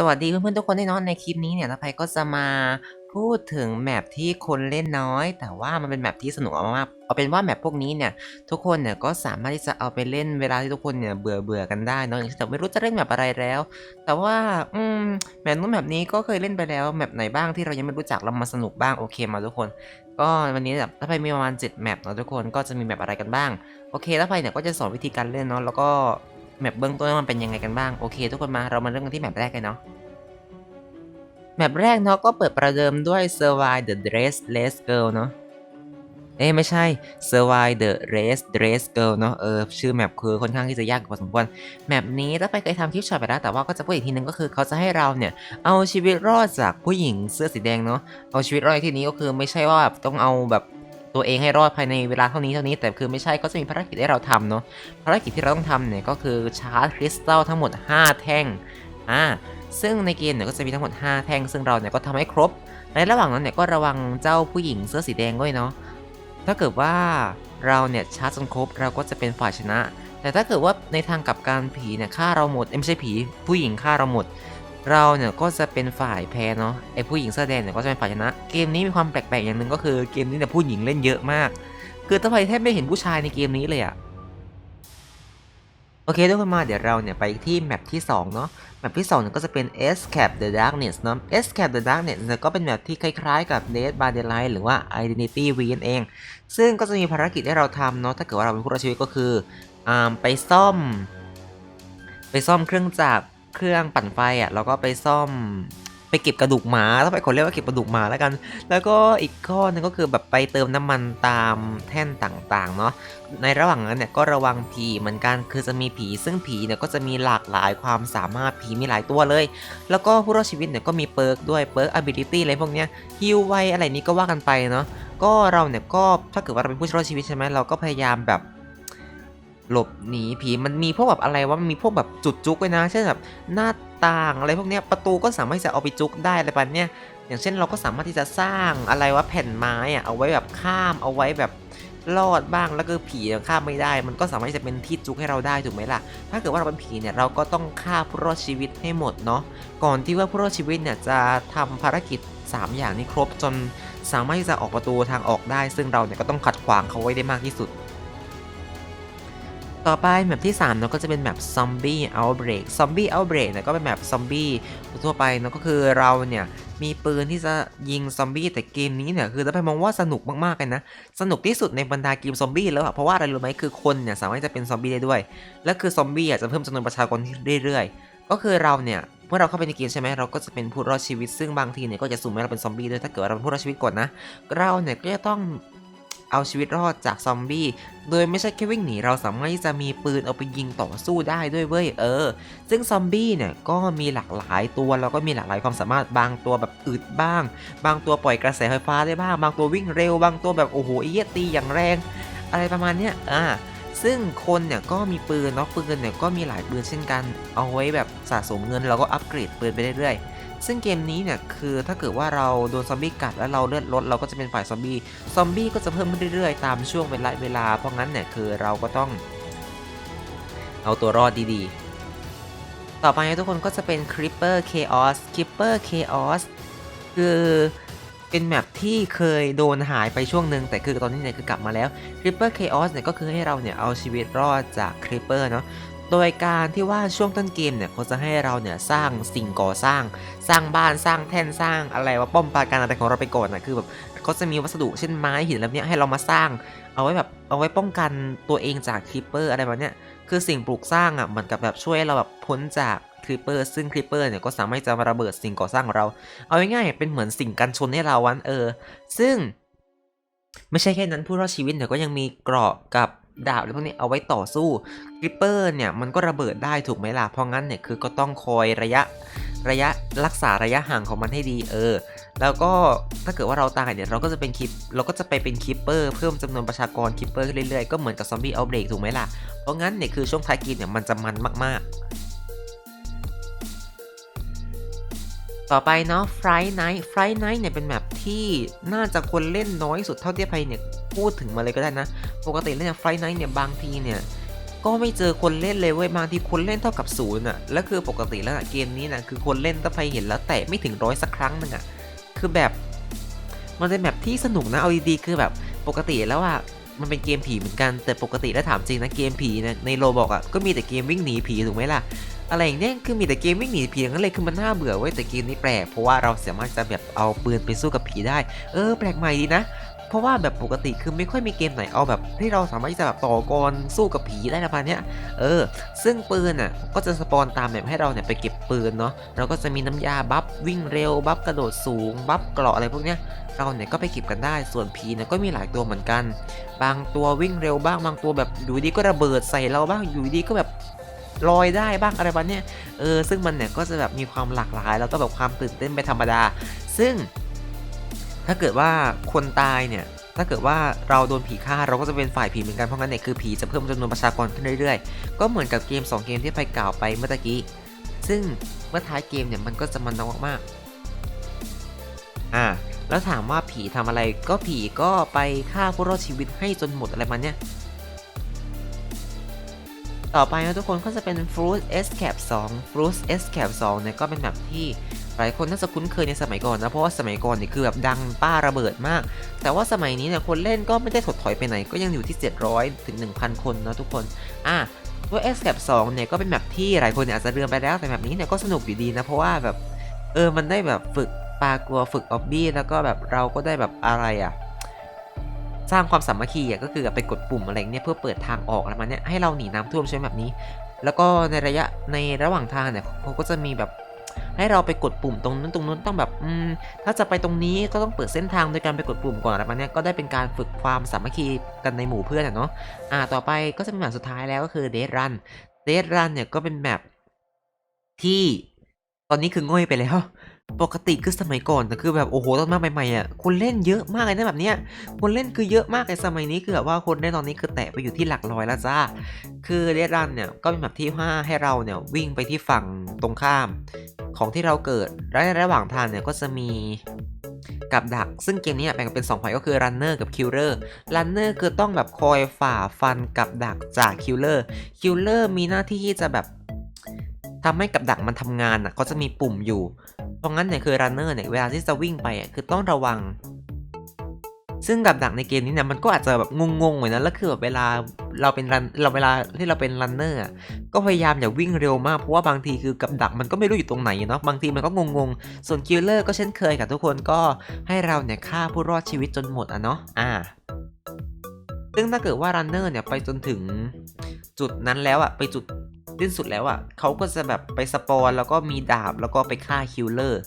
สวัสดีเพื่อนๆทุกคนด้วยเนาะในคลิปนี้เนี่ยตาไพก็จะมาพูดถึงแมปที่คนเล่นน้อย แต่ว่ามันเป็นแมปที่สนุกมากๆเอาเป็นว่าแมปพวกนี้เนี่ยทุกคนเนี่ยก็สามารถที่จะเอาไปเล่นเวลาที่ทุกคนเนี่ยเบื่อเบื่อๆกันได้เนาะอย่างเช่นไม่รู้จะเล่นแมปอะไรแล้ว แต่ว่าอืมแมปนู้นแมปนี้ก็เคยเล่นไปแล้วแมปไหนบ้างที่เรายังไม่รู้จักเรามาสนุกบ้างโอเคมาทุกคน ก็วันนี้แบบถ้าไพมีประมาณ7แมปเนาะทุกคนก็จะมีแมปอะไรกันบ้างโอเคถ้าไพเนี่ยก็จะสอนวิธีการเล่นเนาะแล้วก็ แมปเบื้องต้นมันเป็นยังไงกันบ้าง โอเค ทุกคนมาเรามาเริ่มกันที่แมปแรกกันเนาะแมปแรกเนาะก็เปิดประเดิมด้วย Survive the Dressless Girl เนาะเอ้ไม่ใช่ Survive the Dress Dress Girl เนาะเออชื่อแมปคือค่อนข้างที่จะยากพอสมควรแมปนี้ถ้าไปเคยทำคลิปช็อตไปแล้วแต่ว่าก็จะพูดอีกทีนึงก็คือเขาจะให้เราเนี่ย เอาชีวิตรอดจากผู้หญิงเสื้อสีแดงเนาะเอาชีวิตรอดที่นี้ก็คือไม่ใช่ว่าแบบต้องเอาแบบ ตัวเองให้รอดภายในเวลาเท่านี้เท่านี้ แต่คือไม่ใช่ก็จะมีภารกิจให้เราทำเนาะภารกิจที่เราต้องทำเนี่ยก็คือชาร์จคริสตัลทั้งหมด 5 แท่งอ่าซึ่งในเกมเนี่ยก็จะมีทั้งหมด 5 แท่ง ซึ่งเราเนี่ยก็ทำให้ครบ ในระหว่างนั้นเนี่ยก็ระวังเจ้าผู้หญิงเสื้อสีแดงด้วยเนาะถ้าเกิดว่าเราเนี่ยชาร์จจนครบเราก็จะเป็นฝ่ายชนะ แต่ถ้าเกิดว่าในทางกลับการผีเนี่ยฆ่าเราหมดไม่ใช่ผีผู้หญิงฆ่าเราหมด เราเนี่ยก็จะเป็นฝ่ายแพ้เนาะไอผู้หญิงเสื้อแดงเนี่ยก็จะเป็นฝ่ายชนะ เกมนี้มีความแปลกๆอย่างหนึ่งก็คือเกมนี้เนี่ยผู้หญิงเล่นเยอะมาก คือถ้าใครแทบไม่เห็นผู้ชายในเกมนี้เลยอะโอเคทุกคนมาเดี๋ยวเราเนี่ยไปที่แมปที่ 2 เนาะแมปที่2เนี่ยก็จะเป็น Escape the Darkness เนาะ Escape the Darkness เนี่ยก็เป็นแมปที่คล้ายๆกับ Dead by Daylight หรือว่า Identity V นั่นเอง ซึ่งก็จะมีภารกิจให้เราทำเนาะถ้าเกิดว่าเราเป็นผู้รอดชีวิตก็คืออไปซ่อม ไปซ่อมเครื่องจักร เครื่องปั่นไฟอะแล้วก็ไปซ่อมไปเก็บกระดูกหมาต้องไปคนเรียกว่าเก็บกระดูกหมาแล้วกัน แล้วก็อีกข้อหนึงก็คือแบบไปเติมน้ำมันตามแท่นต่างๆเนาะ ในระหว่างนั้นเนี่ยก็ระวังผีเหมือนกัน คือจะมีผี ซึ่งผีเนี่ยก็จะมีหลากหลายความสามารถผีมีหลายตัวเลย แล้วก็ผู้รอดชีวิตเนี่ยก็มีเปิร์กด้วย เปิร์ก ability อะไรพวกเนี้ยฮิวไวอะไรนี้ก็ว่ากันไปเนาะ ก็เราเนี่ยก็ถ้าเกิดว่าเราเป็นผู้รอดชีวิตใช่ไหมเราก็พยายามแบบ หลบหนีผีมันมีพวกแบบอะไรว่ามันมีพวกแบบจุดจุกไว้นะเช่นแบบหน้าต่างอะไรพวกเนี้ยประตูก็สามารถที่จะเอาไปจุกได้อะไรแบบเนี้ยอย่างเช่นเราก็สามารถที่จะสร้างอะไรว่าแผ่นไม้อะเอาไว้แบบข้ามเอาไว้แบบรอดบ้างแล้วก็ผีข้ามไม่ได้ มันก็สามารถที่จะเป็นที่จุกให้เราได้ถูกไหมล่ะ ถ้าเกิดว่าเราเป็นผีเนี่ยเราก็ต้องฆ่าผู้รอดชีวิตให้หมดเนาะ ก่อนที่ว่าผู้รอดชีวิตเนี่ยจะทำภารกิจ 3 อย่างนี้ครบจนสามารถที่จะออกประตูทางออกได้ ซึ่งเราเนี่ยก็ต้องขัดขวางเขาไว้ได้มากที่สุด ต่อไปแมปที่3เนาะก็จะเป็นแมป Zombie Outbreak Zombie Outbreak เนี่ยก็เป็นแมปซอมบี้ทั่วไปเนาะก็คือเราเนี่ยมีปืนที่จะยิงซอมบี้แต่เกมนี้เนี่ยคือจะไปมองว่าสนุกมากๆเลยนะ สนุกที่สุดในบรรดาเกมซอมบี้แล้วอะเพราะว่าอะไรรู้ไหมคือคนเนี่ยสามารถจะเป็นซอมบี้ได้ด้วย และคือซอมบี้อะจะเพิ่มจำนวนประชากรเรื่อยๆ ก็คือเราเนี่ยเมื่อเราเข้าไปในเกมใช่ไหมเราก็จะเป็นผู้รอดชีวิตซึ่งบางทีเนี่ยก็จะสุ่มให้เราเป็นซอมบี้ด้วยถ้าเกิดเราเป็นผู้รอดชีวิตก่อนนะเราเนี่ยก็จะต้อง เอาชีวิตรอดจากซอมบี้ โดยไม่ใช่แค่วิ่งหนีเราสามารถที่จะมีปืนเอาไปยิงต่อสู้ได้ด้วยเว้ยเออ ซึ่งซอมบี้เนี่ยก็มีหลากหลายตัวแล้วก็มีหลากหลายความสามารถบางตัวแบบอึดบ้าง บางตัวปล่อยกระแสไฟฟ้าได้บ้าง บางตัววิ่งเร็ว บางตัวแบบโอ้โหเอี้ยตีอย่างแรง อะไรประมาณเนี้ยอ่าซึ่งคนเนี่ยก็มีปืนเนาะปืนเนี่ยก็มีหลายปืนเช่นกัน เอาไว้แบบสะสมเงินแล้วก็อัปเกรดปืนไปเรื่อยๆ ซึ่งเกมนี้เนี่ยคือถ้าเกิดว่าเราโดนซอมบี้กัดแล้วเราเลือดลดเราก็จะเป็นฝ่ายซอมบี้ ซอมบี้ก็จะเพิ่มขึ้นเรื่อยๆ ตามช่วงเวลาเวลา เพราะงั้นเนี่ยคือเราก็ต้อง เอาตัวรอดดีๆ ต่อไปทุกคนก็จะเป็น Creeper Chaos Creeper Chaos คือเป็นแมปที่เคยโดนหายไปช่วงหนึ่งแต่คือตอนนี้เนี่ยคือกลับมาแล้ว Creeper Chaos เนี่ยก็คือให้เราเนี่ยเอาชีวิตรอดจาก Creeper เนาะ โดยการที่ว่าช่วงต้นเกมเนี่ยเขาจะให้เราเนี่ยสร้างสิ่งก่อสร้าง สร้างบ้านสร้างแท่นสร้างอะไรว่าป้อมปราการอะไรของเราไปก่อนนะคือแบบเขาจะมีวัสดุเช่นไม้หินอะไรเนี้ยให้เรามาสร้าง เอาไว้แบบเอาไว้ป้องกันตัวเองจากคริปเปอร์อะไรแบบเนี้ยคือสิ่งปลูกสร้างอะเหมือนกับแบบช่วยเราแบบพ้นจากคริปเปอร์ซึ่งคริปเปอร์เนี่ยก็สามารถจะมาระเบิดสิ่งก่อสร้างของเรา เอาง่ายๆเป็นเหมือนสิ่งกันชนให้เราวันเออ ซึ่ง ไม่ใช่แค่นั้นผู้รอดชีวิตเนี่ยก็ยังมีเกราะกับ ดาบอะไรพวกนี้เอาไว้ต่อสู้คริปเปอร์เนี่ยมันก็ระเบิดได้ถูกไหมล่ะ เพราะงั้นเนี่ยคือก็ต้องคอยระยะระยะรักษาระยะห่างของมันให้ดีเออ แล้วก็ถ้าเกิดว่าเราตายเนี่ยเราก็จะเป็นคิปเราก็จะไปเป็นคิปเปอร์เพิ่มจำนวนประชากรคิปเปอร์ขึ้นเรื่อยๆ ก็เหมือนกับซอมบี้เอาเบรกถูกไหมล่ะ เพราะงั้นเนี่ยคือช่วงท้ายเกมเนี่ยมันจะมันมากๆต่อไปเนาะ Fright Night Fright Night เนี่ยเป็นแมปที่น่าจะคนเล่นน้อยสุดเท่าที่ไพเนี่ยพูดถึงมาเลยก็ได้นะ ปกติเล่น Fright Night เนี่ยบางทีเนี่ยก็ไม่เจอคนเล่นเลยเว้ยบางทีคนเล่นเท่ากับศูนย์อะแล้วคือปกติแล้วอะเกมนี้นะคือคนเล่นถ้าไปเห็นแล้วแตะไม่ถึงร้อยสักครั้งหนึงอะคือแบบมันเป็นแบบที่สนุกนะเอาดีๆคือแบบปกติแล้วอะมันเป็นเกมผีเหมือนกันแต่ปกติแล้วถามจริงนะเกมผีนะในโรบอกอะก็มีแต่เกมวิ่งหนีผีถูกไหมล่ะอะไรอย่างเนี้ยคือมีแต่เกมวิ่งหนีผีงนั้นเลยคือมันน่าเบื่อเว้ยแต่เกมนี้แปลกเพราะว่าเราสามารถจะแบบเอาปืนไปสู้กับผีได้ เออ แปลกใหม่ดีนะ เพราะว่าแบบปกติคือไม่ค่อยมีเกมไหนเอาแบบที่เราสามารถที่จะแบบต่อกรสู้กับผีได้ประมาณเนี้ยเออ ซึ่งปืนอะก็จะสปอนตามแบบให้เราเนี่ยไปเก็บปืนเนาะเราก็จะมีน้ำยาบัฟวิ่งเร็วบัฟกระโดดสูงบัฟเกราะอะไรพวกเนี้ยเราเนี่ยก็ไปเก็บกันได้ส่วนผีเนี่ยก็มีหลายตัวเหมือนกัน บางตัววิ่งเร็วบ้างบางตัวแบบอยู่ดีก็ระเบิดใส่เราบ้างอยู่ดีก็แบบลอยได้บ้างอะไรแบบเนี้ยเออซึ่งมันเนี่ยก็จะแบบมีความหลากหลาย แล้วก็แบบความตื่นเต้นไปธรรมดา ซึ่ง ถ้าเกิดว่าคนตายเนี่ยถ้าเกิดว่าเราโดนผีฆ่าเราก็จะเป็นฝ่ายผีเหมือนกันเพราะงั้นเนี่ยคือผีจะเพิ่มจำนวนประชากรขึ้นเรื่อยๆ ก็เหมือนกับเกม 2 เกมที่ไปกล่าวไปเมื่อกี้ ซึ่งเมื่อท้ายเกมเนี่ยมันก็จะมันนองมากๆอ่าแล้วถามว่าผีทำอะไรก็ผีก็ไปฆ่าผู้รอดชีวิตให้จนหมดอะไรมันเนี่ย ต่อไปนะทุกคนก็จะเป็น Fruit Escape 2 Fruit Escape 2เนี่ยก็เป็นแบบที่ หลายคนน่าจะคุ้นเคยในสมัยก่อนนะ เพราะว่าสมัยก่อนเนี่ยคือแบบดังป้าระเบิดมาก แต่ว่าสมัยนี้เนี่ยคนเล่นก็ไม่ได้ถดถอยไปไหน ก็ยังอยู่ที่ 700ถึง1,000 คนนะทุกคน อะตัว Escape 2เนี่ยก็เป็นแบบที่หลายคนอาจจะเลืมไปแล้ว แต่แบบนี้เนี่ยก็สนุกอยู่ดีนะ เพราะว่าแบบเออมันได้แบบฝึกปลากลัวฝึกออบบี้แล้วก็แบบเราก็ได้แบบอะไรอะสร้างความสามัคคีอะก็คือไปกดปุ่มอะไรเนี่ยเพื่อเปิดทางออกอะไรมาเนี่ยให้เราหนีน้ำท่วมใช่ไหมแบบนี้ แล้วก็ในระยะในระหว่างทางเนี่ยเขาก็จะมีแบบ ให้เราไปกดปุ่มตรงนั้นตรงนู้นต้องแบบอืมถ้าจะไปตรงนี้ก็ต้องเปิดเส้นทางโดยการไปกดปุ่มก่อนอะไรมาเนี่ยก็ได้เป็นการฝึกความสามัคคีกันในหมู่เพื่อนเนาะอ่าต่อไปก็จะเป็นแบบสุดท้ายแล้วก็คือเดทรันเดทรันเนี่ยก็เป็นแบบที่ตอนนี้คือง่อยไปแล้ว ปกติคือสมัยก่อนแต่คือแบบโอ้โหตอนมาใหม่ๆอะคนเล่นเยอะมากเลยนะแบบเนี้ยคนเล่นคือเยอะมากในสมัยนี้คือแบบว่าคนเล่นตอนนี้คือแตะไปอยู่ที่หลักร้อยแล้วจ้าคือเรดรันเนี่ยก็เป็นแบบที่ว่าให้เราเนี่ยวิ่งไปที่ฝั่งตรงข้าม ของที่เราเกิดและระหว่างทางเนี่ยก็จะมีกับดัก ซึ่งเกมนี้แบ่งเป็น2ฝ่ายก็คือ Runner กับ Killer Runner คือต้องแบบคอยฝ่าฟันกับดักจาก Killer Killer มีหน้าที่ที่จะแบบทำให้กับดักมันทำงานอะเขาจะมีปุ่มอยู่ เพราะงั้นเนี่ยคือ Runner เนี่ยเวลาที่จะวิ่งไปอะคือต้องระวัง ซึ่งกับดักในเกมนี้เนี่ยมันก็อาจจะแบบงงๆเหมือนนั้นแล้วคือแบบเวลา เราเป็นรันเราเวลาที่เราเป็นรันเนอร์ก็พยายามอย่าวิ่งเร็วมากเพราะว่าบางทีคือกับดักมันก็ไม่รู้อยู่ตรงไหนเนาะบางทีมันก็งงๆ ส่วนคิลเลอร์ก็เช่นเคยค่ะทุกคนก็ให้เราเนี่ยฆ่าผู้รอดชีวิตจนหมดอะเนาะอ่าซึ่งถ้าเกิดว่ารันเนอร์เนี่ยไปจนถึงจุดนั้นแล้วอะไปจุดสิ้นสุดแล้วอะเขาก็จะแบบไปสปอนแล้วก็มีดาบแล้วก็ไปฆ่าคิลเลอร์